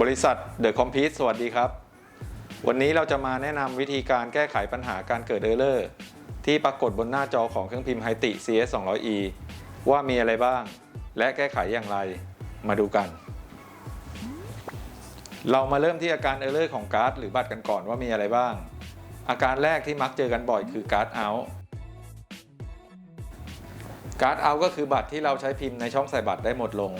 บริษัทเดอะคอมพิวสวัสดีครับ วันนี้เราจะมาแนะนำวิธีการแก้ไขปัญหาการเกิดเออร์เลอร์ที่ปรากฏบนหน้าจอของเครื่องพิมพ์ไฮติ CS 200E ว่ามีอะไรบ้าง และแก้ไขอย่างไรมาดูกัน เรามาเริ่มที่อาการเออร์เลอร์ของการ์ดหรือบัตรกันก่อนว่ามีอะไรบ้าง อาการแรกที่มักเจอกันบ่อยคือการ์ดเอาท์การ์ดเอาท์ก็คือบัตรที่เราใช้พิมพ์ในช่องใส่บัตรได้หมดลง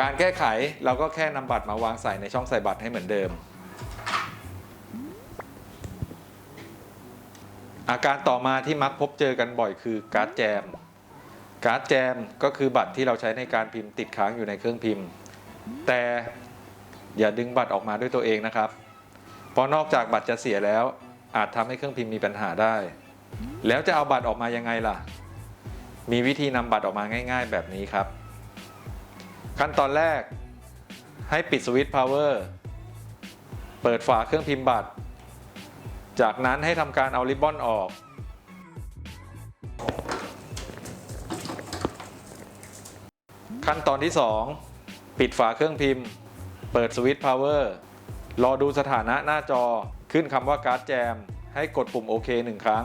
การแก้ไขเราก็แค่นำบัตรมาวางใส่ในช่องใส่บัตรให้เหมือนเดิม อาการต่อมาที่มักพบเจอกันบ่อยคือการ์ดแจม การ์ดแจมก็คือบัตรที่เราใช้ในการพิมพ์ติดค้างอยู่ในเครื่องพิมพ์ แต่อย่าดึงบัตรออกมาด้วยตัวเองนะครับ เพราะนอกจากบัตรจะเสียแล้ว อาจทำให้เครื่องพิมพ์มีปัญหาได้ แล้วจะเอาบัตรออกมายังไงล่ะ มีวิธีนำบัตรออกมาง่าย ๆ แบบนี้ครับ ขั้นตอนแรกให้ปิดสวิตช์พาวเวอร์เปิดฝาเครื่องพิมพ์บัตร จากนั้นให้ทำการเอาริบบอนออก ขั้นตอนที่ 2 ปิดฝาเครื่องพิมพ์ เปิดสวิตช์พาวเวอร์รอดูสถานะหน้าจอขึ้นคำว่าการ์ดแจม ให้กดปุ่มโอเคหนึ่งครั้ง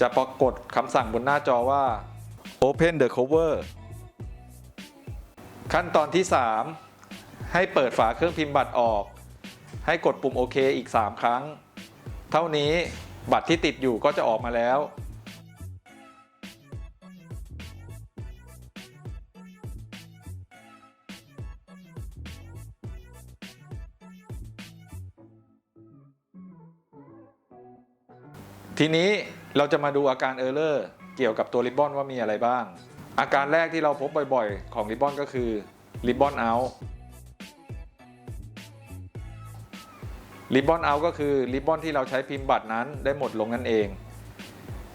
จะปรากฏคำสั่งบนหน้าจอว่า Open the cover ขั้นตอนที่ 3 ให้เปิดฝาเครื่องพิมพ์บัตรออก ให้กดปุ่มโอเคอีก 3 ครั้ง เท่านี้บัตรที่ติดอยู่ก็จะออกมาแล้ว ทีนี้เราจะมาดูอาการเออร์เลอร์เกี่ยวกับตัวริบบอนว่ามีอะไรบ้าง อาการแรกที่เราพบบ่อยๆ ของริบบอนก็คือริบบอนเอาริบบอนเอาก็คือริบบอนที่เราใช้พิมพ์บัตรนั้นได้หมดลงนั่นเอง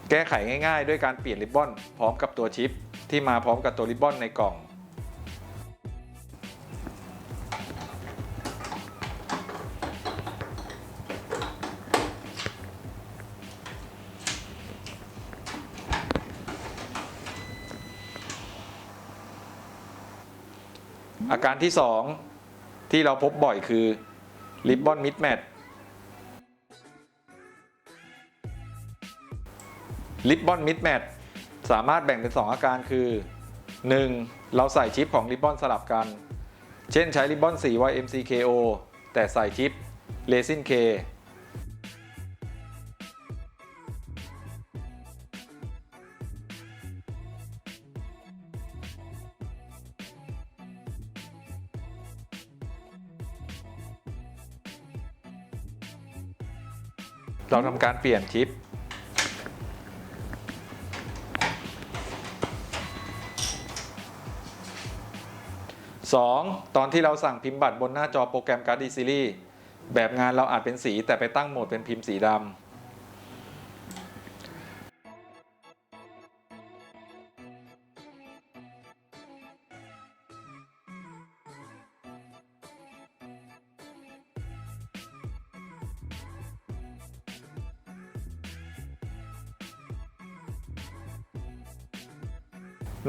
แก้ไขง่ายๆ ด้วยการเปลี่ยนริบบอนพร้อมกับตัวชิป ที่มาพร้อมกับตัวริบบอนในกล่อง อาการที่ 2 ที่เราพบบ่อยคือริบบอนมิดแมทริบบอนมิดแมทสามารถแบ่งเป็น 2 อาการคือ 1. เราใส่ชิปของริบบอนสลับกัน เช่นใช้ริบบอนสี YMCKO แต่ใส่ชิปเ e ซิน K เราทำการเปลี่ยนชิป 2. ตอนที่เราสั่งพิมพ์บัตรบนหน้าจอโปรแกรมการ์ดดีซีรีส์แบบงานเราอาจเป็นสีแต่ไปตั้งโหมดเป็นพิมพ์สีดำ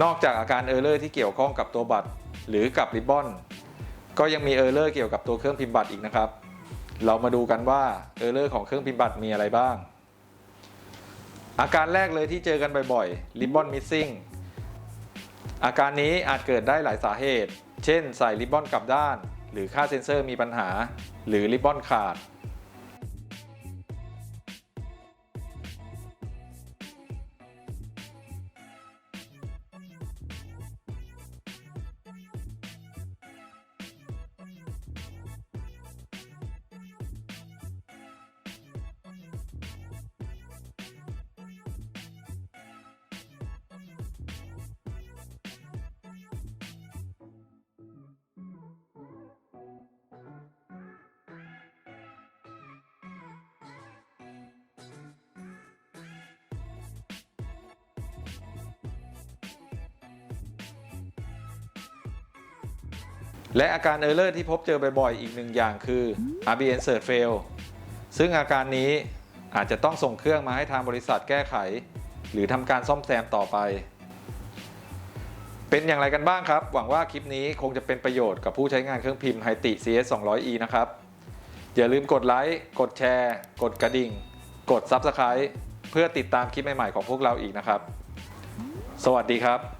นอกจากอาการเออร์เลอร์ที่เกี่ยวข้องกับตัวบัตร หรือกับริบบอนก็ยังมีเออร์เลอร์เกี่ยวกับตัวเครื่องพิมพ์บัตรอีกนะครับ เรามาดูกันว่าเออร์เลอร์ของเครื่องพิมพ์บัตรมีอะไรบ้าง อาการแรกเลยที่เจอกันบ่อยๆ ribbon missing อาการนี้อาจเกิดได้หลายสาเหตุ เช่น ใส่ริบบอนกลับด้าน หรือค่าเซ็นเซอร์มีปัญหา หรือริบบอนขาด และอาการเออร์เลอร์ที่พบเจอบ่อยๆ อีกหนึ่งอย่างคือ RB insert fail ซึ่งอาการนี้อาจจะต้องส่งเครื่องมาให้ทางบริษัทแก้ไข หรือทำการซ่อมแซมต่อไป เป็นอย่างไรกันบ้างครับ หวังว่าคลิปนี้คงจะเป็นประโยชน์กับผู้ใช้งานเครื่องพิมพ์ไฮติ CS 200e นะครับ อย่าลืมกดไลค์ กดแชร์ กดกระดิ่ง กด Subscribe เพื่อติดตามคลิปใหม่ๆของพวกเราอีกนะครับ สวัสดีครับ